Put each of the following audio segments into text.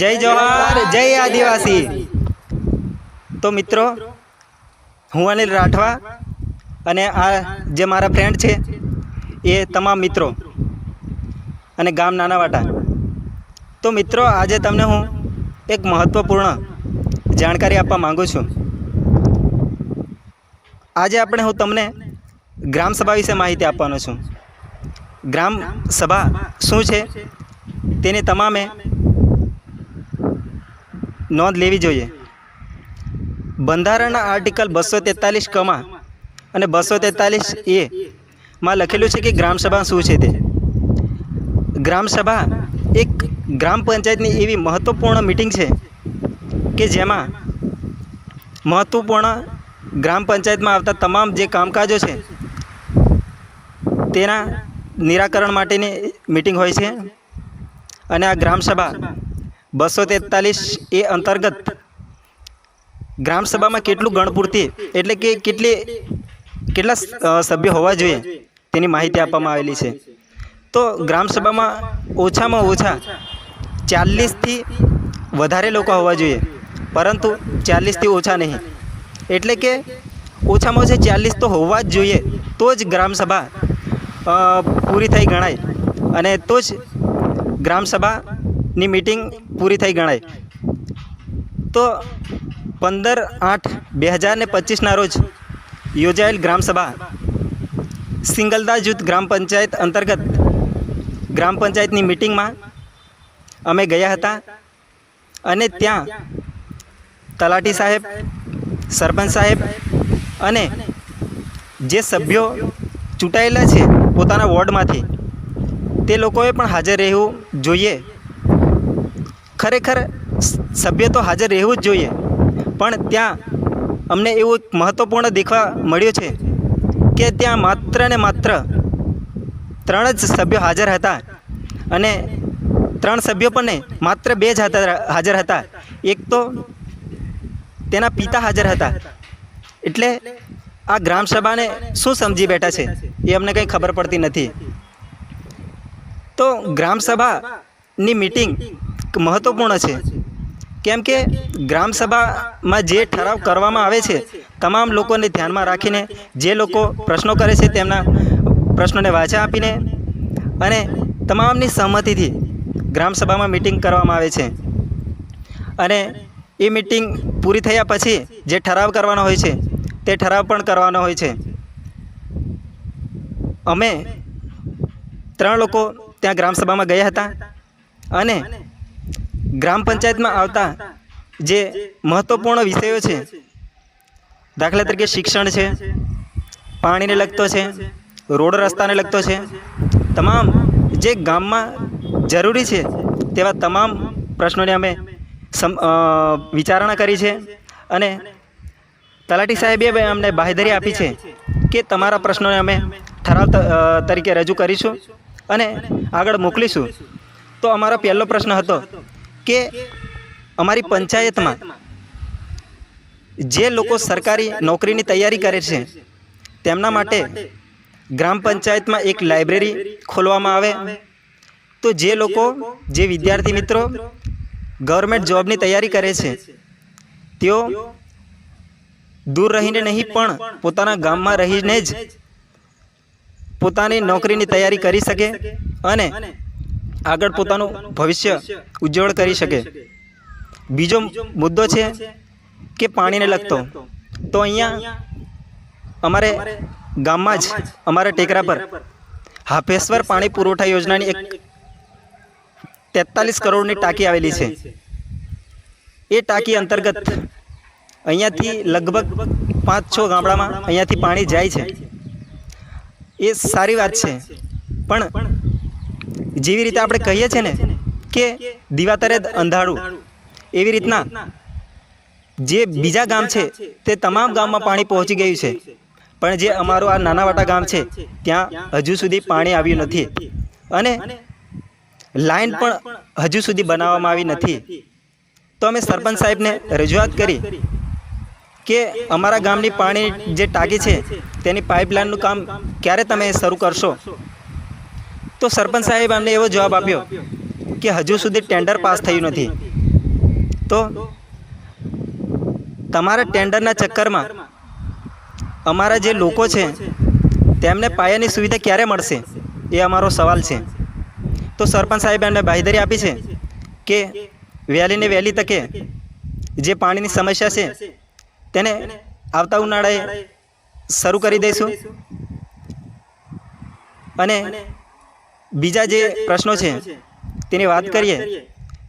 જય જવાહર જય આદિવાસી. તો મિત્રો હું અનિલ રાઠવા અને આ જે મારા ફ્રેન્ડ છે એ તમામ મિત્રો અને ગામ નાનાવાટા. તો મિત્રો આજે તમને હું એક મહત્ત્વપૂર્ણ જાણકારી આપવા માગું છું. આજે આપણે હું તમને ગ્રામ સભા વિશે માહિતી આપવાનો છું. ગ્રામ સભા શું છે? તેની તમામે નોંધ લેવી જોઈએ. બંધારણના આર્ટિકલ બસો તેતાલીસ કમા અને બસો તેતાલીસ એ માં લખેલું છે કે ગ્રામસભા શું છે તે? ગ્રામસભા એક ગ્રામ પંચાયતની એવી મહત્ત્વપૂર્ણ મિટિંગ છે કે જેમાં મહત્ત્વપૂર્ણ ગ્રામ પંચાયતમાં આવતા તમામ જે કામકાજો છે તેના નિરાકરણ માટેની મિટિંગ હોય છે. અને આ ગ્રામસભા બસો તેતાલીસ એ અંતર્ગત ગ્રામસભામાં કેટલું ગણપૂર્તિ એટલે કે કેટલી કેટલા સભ્ય હોવા જોઈએ તેની માહિતી આપવામાં આવેલી છે. તો ગ્રામસભામાં ઓછામાં ઓછા ચાલીસથી વધારે લોકો હોવા જોઈએ, પરંતુ ચાલીસથી ઓછા નહીં. એટલે કે ઓછામાં ઓછા ચાલીસ તો હોવા જ જોઈએ, તો જ ગ્રામસભા પૂરી થઈ ગણાય. અને તો જ ગ્રામસભાની મિટિંગ પૂરી થઈ ગણાય. તો પંદર આઠ બે હજાર ને પચીસના રોજ યોજાયેલ ગ્રામસભા સિંગલદા જૂથ ગ્રામ પંચાયત અંતર્ગત ગ્રામ પંચાયતની મિટિંગમાં અમે ગયા હતા અને ત્યાં તલાટી સાહેબ, સરપંચ સાહેબ અને જે સભ્યો ચૂંટાયેલા છે પોતાના વોર્ડમાંથી તે લોકોએ પણ હાજર રહેવું જોઈએ. ખરેખર સભ્ય તો હાજર રહેવું જ જોઈએ. પણ ત્યાં અમને એવું એક મહત્ત્વપૂર્ણ દેખવા મળ્યું છે કે ત્યાં માત્ર ને માત્ર ત્રણ જ સભ્યો હાજર હતા અને ત્રણ સભ્યો પણ માત્ર બે જ હતા, હાજર હતા. એક તો તેના પિતા હાજર હતા. એટલે આ ગ્રામસભાને શું સમજી બેઠા છે એ અમને કંઈ ખબર પડતી નથી. તો ગ્રામસભાની મિટિંગ મહત્ત્વપૂર્ણ છે. કેમ કે ગ્રામસભામાં જે ઠરાવ કરવામાં આવે છે, તમામ લોકોને ધ્યાનમાં રાખીને જે લોકો પ્રશ્નો કરે છે તેમના પ્રશ્નોને વાચા આપીને અને તમામની સહમતિથી ગ્રામસભામાં મિટિંગ કરવામાં આવે છે. અને એ મિટિંગ પૂરી થયા પછી જે ઠરાવ કરવાનો હોય છે, તે ઠરાવ પણ કરવાનો હોય છે. અમે ત્રણ લોકો ત્યાં ગ્રામસભામાં ગયા હતા અને ગ્રામ પંચાયતમાં આવતા જે મહત્ત્વપૂર્ણ વિષયો છે, દાખલા તરીકે શિક્ષણ છે, પાણીને લગતો છે, રોડ રસ્તાને લગતો છે, તમામ જે ગામમાં જરૂરી છે તેવા તમામ પ્રશ્નોને અમે વિચારણા કરી છે અને તલાટી સાહેબે અમને બાહેધરી આપી છે કે તમારા પ્રશ્નોને અમે ઠરાવ તરીકે રજૂ કરીશું અને આગળ મોકલીશું. તો અમારો પહેલો પ્રશ્ન હતો કે અમારી પંચાયતમાં જે લોકો સરકારી નોકરીની તૈયારી કરે છે તેમના માટે ગ્રામ પંચાયતમાં એક લાઇબ્રેરી ખોલવામાં આવે. તો જે લોકો જે વિદ્યાર્થી મિત્રો ગવર્મેન્ટ જોબની તૈયારી કરે છે તેઓ દૂર રહીને નહીં પણ પોતાના ગામમાં રહીને જ પોતાની નોકરીની તૈયારી કરી શકે અને આગળ પોતાનું ભવિષ્ય ઉજ્જવળ કરી શકે. બીજો મુદ્દો છે કે પાણીને લગતો. તો અહીંયા અમારે ગામમાં જ અમારા ટેકરા પર હાફેશ્વર પાણી પુરવઠા યોજનાની એક તેતાલીસ કરોડની ટાંકી આવેલી છે. એ ટાંકી અંતર્ગત અહીંયાથી લગભગ પાંચ છ ગામડામાં અહીંયાથી પાણી જાય છે. એ સારી વાત છે. પણ જેવી રીતે આપણે કહીએ છીએ ને કે દીવા તરે અંધારું એવી રીતના જે બીજા ગામ છે તે તમામ ગામમાં પાણી પહોંચી ગયું છે. પણ જે અમારું આ નાનાવાટા ગામ છે ત્યાં હજુ સુધી પાણી આવ્યું નથી. અને લાઈન પણ હજુ સુધી બનાવવામાં આવી નથી. તો અમે સરપંચ સાહેબને રજૂઆત કરી કે અમારા ગામની પાણી જે ટાંકી છે તેની પાઇપલાઇનનું કામ ક્યારે તમે શરૂ કરશો? તો સરપંચ સાહેબ અમને એવો જવાબ આપ્યો કે હજુ સુધી ટેન્ડર પાસ થયું નથી. તો તમારા ટેન્ડરના ચક્કરમાં અમારા જે લોકો છે, તેમને પાયાની સુવિધા ક્યારે મળશે એ અમારો સવાલ છે. તો સરપંચ સાહેબે એમને બાંહેધરી આપી છે કે વહેલીને વહેલી તકે જે પાણીની સમસ્યા છે, તેને આવતા ઉનાળાએ શરૂ કરી દઈશું. અને બીજા જે પ્રશ્નો છે તેની વાત કરીએ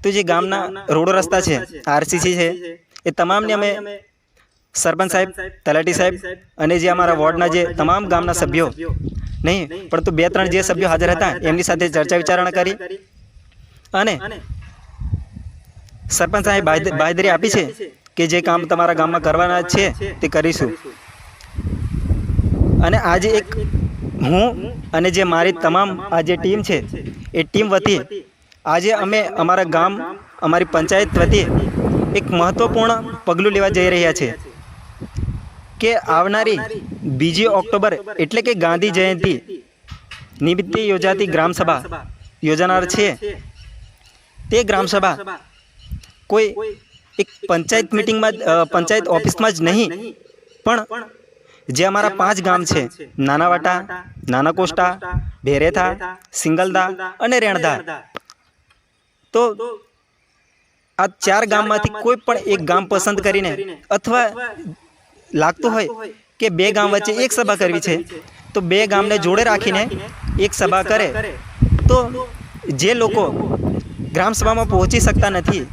તો જે ગામના રોડો રસ્તા છે આરસીસી છે એ તમામને અમે સરપંચ સાહેબ તલાટી સાહેબ અને જે અમારા વોર્ડના જે તમામ ગામના સભ્યો નહીં પરંતુ બે ત્રણ જે સભ્યો હાજર હતા એમની સાથે ચર્ચા વિચારણા કરી. અને સરપંચ સાહેબ બાહેદરી આપી છે કે જે કામ તમારા ગામમાં કરવાના છે તે કરીશું. અને આજે એક હું અને જે મારી તમામ આ જે ટીમ છે, એ ટીમ વતી આજે અમે અમારા ગામ, અમારી પંચાયત વતી એક મહત્ત્વપૂર્ણ પગલું લેવા જઈ રહ્યા છે કે આવનારી બીજી ઓક્ટોબર એટલે કે ગાંધી જયંતિ નિમિત્તે યોજાતી ગ્રામસભા યોજાનાર છે. તે ગ્રામસભા કોઈ એક પંચાયત મિટિંગમાં પંચાયત ઓફિસમાં જ નહીં, પણ જે અમારા પાંચ ગામ છે. નાનાવાટા નાના કોસ્ટા ભેરેથા સિંગલદા અને રેણધા તો આ ચાર ગામમાંથી કોઈ પણ એક ગામ પસંદ કરીને અથવા લાગતું હોય કે બે ગામ વચ્ચે એક સભા કરવી છે. તો બે ગામને જોડે રાખીને એક સભા કરે. તો જે લોકો ગ્રામસભામાં પહોંચી શકતા નથી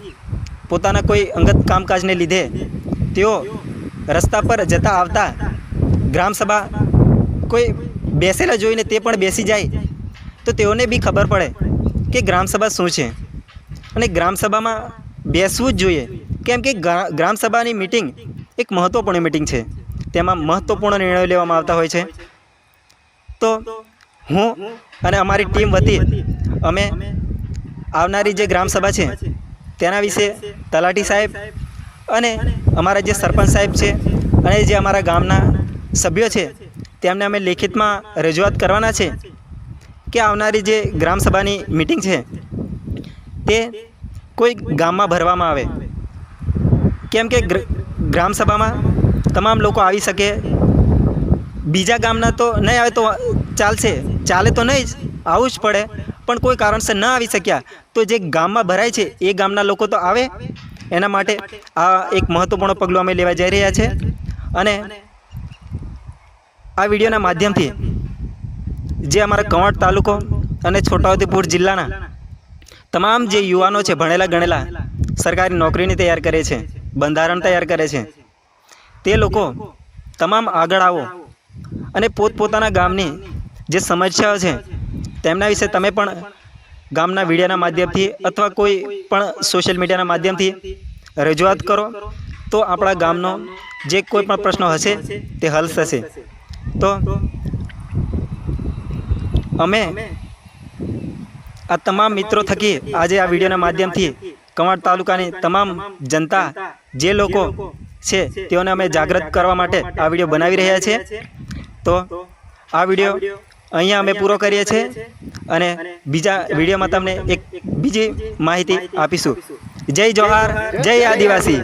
પોતાના કોઈ અંગત કામકાજને લીધે તેઓ રસ્તા પર જતા આવતા ગ્રામસભા કોઈ બેસેલા જોઈને તે પણ બેસી જાય, તો તેઓને બી ખબર પડે કે ગ્રામસભા શું છે. અને ગ્રામસભામાં બેસવું જ જોઈએ. કેમ કે ગ્રા- ગ્રામસભાની મિટિંગ એક મહત્ત્વપૂર્ણ મિટિંગ છે. તેમાં મહત્ત્વપૂર્ણ નિર્ણયો લેવામાં આવતા હોય છે. તો હું અને અમારી ટીમ વતી અમે આવનારી જે ગ્રામસભા છે, તેના વિશે તલાટી સાહેબ અને અમારા જે સરપંચ સાહેબ છે અને જે અમારા ગામના સભ્યો છે. તેમને અમે લેખિતમાં રજૂઆત કરવાના છે કે આવનારી જે ગ્રામસભાની મિટિંગ છે, તે કોઈ ગામમાં ભરવામાં આવે. કેમ કે ગ્ર- ગ્રામસભામાં તમામ લોકો આવી શકે. બીજા ગામના તો નહીં આવે તો ચાલશે. ચાલે તો નહીં જ આવવું જ પડે. પણ કોઈ કારણસર ન આવી શક્યા તો જે ગામમાં ભરાય છે, એ ગામના લોકો તો આવે. એના માટે આ એક મહત્ત્વપૂર્ણ પગલું અમે લેવા જઈ રહ્યા છે. અને આ વિડીયોના માધ્યમથી જે અમારા કંવટ તાલુકો અને છોટાઉદેપુર જિલ્લાના તમામ જે યુવાનો છે, ભણેલા ગણેલા, સરકારી નોકરીની તૈયાર કરે છે, બંધારણ તૈયાર કરે છે, તે લોકો તમામ આગળ આવો અને પોતપોતાના ગામની જે સમસ્યાઓ છે, તેમના વિશે તમે પણ ગામના વિડીયોના માધ્યમથી અથવા કોઈ પણ સોશિયલ મીડિયાના માધ્યમથી રજૂઆત કરો તો આપણા ગામનો જે કોઈ પણ પ્રશ્નો હશે તે હલ થશે. તો અમે આ તમામ મિત્રો થકી આજે આ વિડીયોના માધ્યમથી કવાંટ તાલુકાની તમામ જનતા, જે લોકો છે, તેઓને અમે જાગૃત કરવા માટે આ વીડિયો બનાવી રહ્યા છીએ તો આ વીડિયો અહીંયા અમે પૂરો કરીએ છીએ અને બીજા વિડીયોમાં તમને એક બીજી માહિતી આપીશું. જય જોહાર, જય આદિવાસી.